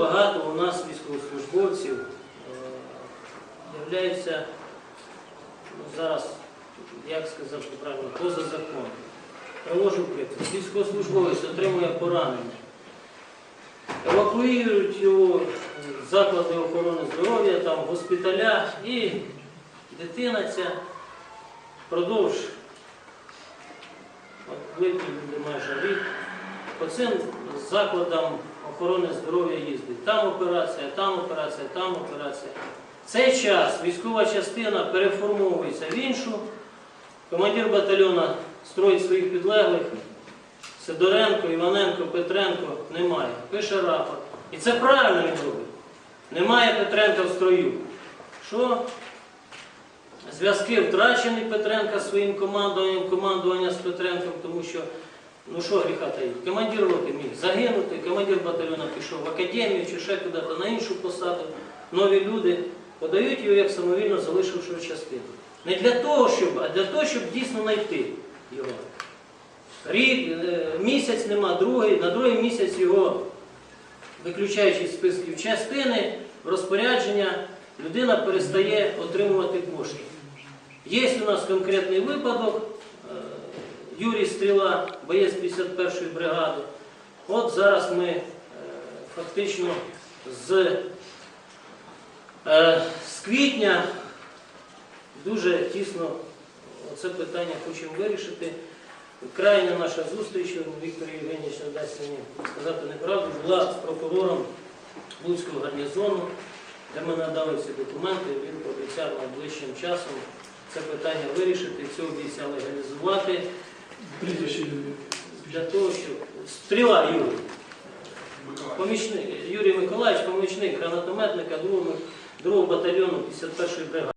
Багато у нас військовослужбовців е, являються ну, зараз, як сказати правильно, поза законом. Привожу приклад. Військовослужбовець отримує поранення. Евакуюють його в заклади охорони здоров'я, там, госпіталя, і дитина ця впродовж от липні буде майже рік, по цим закладам охорони здоров'я їздить. Там операція, там операція, там операція. В цей час військова частина переформовується в іншу. Командир батальйона строїть своїх підлеглих. Сидоренко, Іваненко, Петренко немає. Пише рапорт. І це правильно він робить. Немає Петренка в строю. Що? Зв'язки втрачені Петренка своїм командуванням, командування з Петренком, тому що, ну що гріха таїть, командир роти міг загинути, командир батальйона пішов в академію чи ще куди-то на іншу посаду. Нові люди подають його як самовільно залишившого частину. Не для того, щоб, а для того, щоб дійсно знайти його. Рік, е, місяць нема, другий, на другий місяць його, виключаючи з списків частини, розпорядження, людина перестає отримувати кошти. Є у нас конкретний випадок, Юрій Стріла, боєць 51-ї бригади. От зараз ми е, фактично з, е, з квітня дуже тісно це питання хочемо вирішити. Крайня наша зустріч, Віктор Євгенійович не дасть мені сказати неправду, була з прокурором Луцького гарнізону, де ми надали всі документи, він пообіцяв найближчим часом це питання вирішити, це обіцяли реалізувати Прізвище Юрій. для того, щоб стріла Юрій, помічник, Юрій Миколаївич, помічник гранатометника 2 батальйону 51-ї бригади.